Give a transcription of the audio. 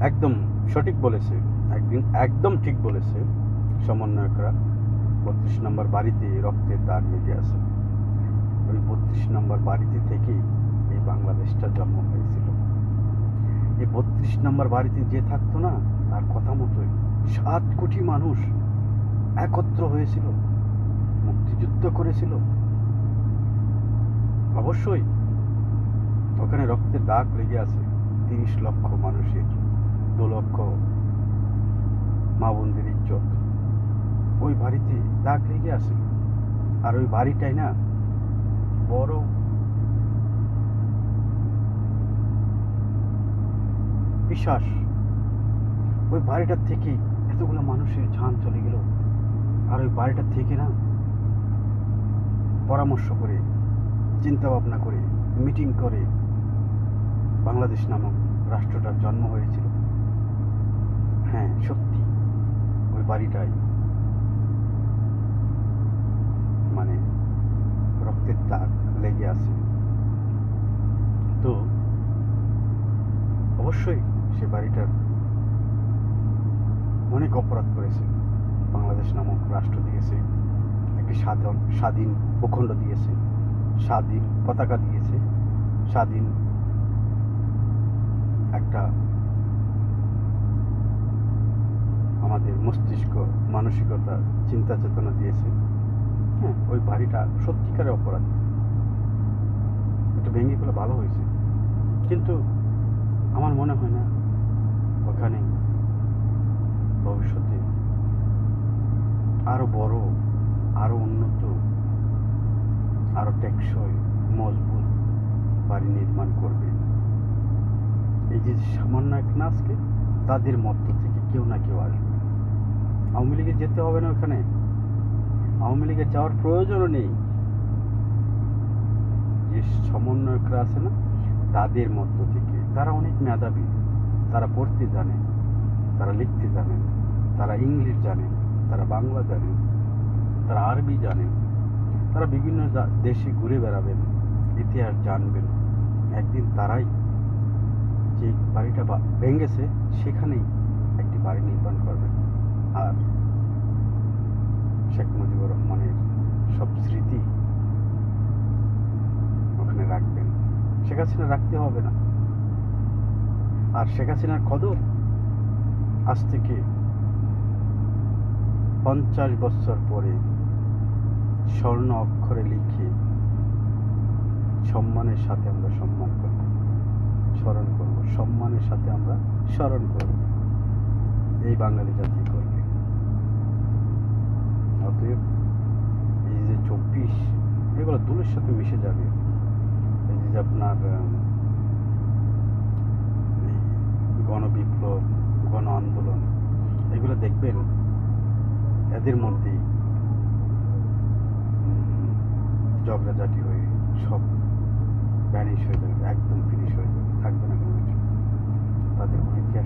একদম সঠিক বলেছে, একদিন একদম ঠিক বলেছে সমন্বয়করা। বত্রিশ নম্বর বাড়িতে রক্তের দাগ লেগে আছে। ওই বত্রিশ নম্বর বাড়িতে থেকেই এই বাংলাদেশটা জন্ম হয়েছিল। এই বত্রিশ নম্বর বাড়িতে যে থাকতো না, তার কথা মতোই সাত কোটি মানুষ একত্র হয়েছিল, মুক্তিযুদ্ধ করেছিল। অবশ্যই ওখানে রক্তের দাগ লেগে আছে তিরিশ লক্ষ মানুষের। লক্ষ মা বোনদের ইজ্জত। ওই বাড়িতে দাগ লেগে আছে। আর ওই বাড়িটাই না বড় বিশ্বাস। ওই বাড়িটার থেকে এতগুলো মানুষের ঝান চলে গেল। আর ওই বাড়িটার থেকে না পরামর্শ করে চিন্তা ভাবনা করে মিটিং করে বাংলাদেশ নামক রাষ্ট্রটার জন্ম হয়েছিল। হ্যাঁ সত্যি। ওই বাড়িটাই। মানে রক্তের দাগ লেগে আছে। তো অবশ্যই সে বাড়িটার অনেক অপরাধ করেছে। বাংলাদেশ নামক রাষ্ট্র দিয়েছে। একটি স্বাধীন স্বাধীন ভূখণ্ড দিয়েছে। স্বাধীন পতাকা দিয়েছে। স্বাধীন একটা আমাদের মস্তিষ্ক মানসিকতা, চিন্তা চেতনা দিয়েছে। হ্যাঁ ওই বাড়িটা সত্যিকারের অপরাধ। একটু ভেঙে গেলে ভালো হয়েছে। কিন্তু আমার মনে হয় না ওখানে ভবিষ্যতে আরও বড়, আরও উন্নত, আরও টেকসই, মজবুত বাড়ি নির্মাণ করবে। এই যে সামান্য এক নাচকে তাদের মধ্য থেকে আওয়ামী লীগে যেতে হবে না ওখানে। আওয়ামী লীগে যাওয়ার প্রয়োজনও নেই। যে সমন্বয়করা আছে না, তাদের মধ্য থেকে। তারা অনেক মেধাবী। তারা পড়তে জানে। তারা লিখতে জানেন তারা ইংলিশ জানেন তারা বাংলা জানেন তারা আরবি জানেন তারা বিভিন্ন দেশে ঘুরে বেড়াবেন, ইতিহাস জানবেন। একদিন তারাই যে বাড়িটা ভেঙেছে, সেখানেই একটি বাড়ি নির্মাণ করবেন। আর শেখ মুজিবুর রহমানের সব স্মৃতি ওখানে রাখবেন। শেখ হাসিনা রাখতে হবে না। আর শেখ হাসিনার কদর আজ থেকে পঞ্চাশ বছর পরে স্বর্ণ অক্ষরে লিখে সম্মানের সাথে আমরা সম্মান করব, স্মরণ করব, সম্মানের সাথে আমরা স্মরণ করব। এই বাঙালি জাতি অতএব এই যে চব্বিশ, এগুলো দূরের সাথে মিশে যাবে। এই যে আপনার গণবিপ্লব গণ আন্দোলন এগুলো দেখবেন, এদের মধ্যে ঝগড়াঝাটি হয়ে সব ব্যানিশ হয়ে যাবে, একদম ফিনিশ হয়ে যাবে, থাকবে না কোনো কিছু। তাদের কোনো ইতিহাস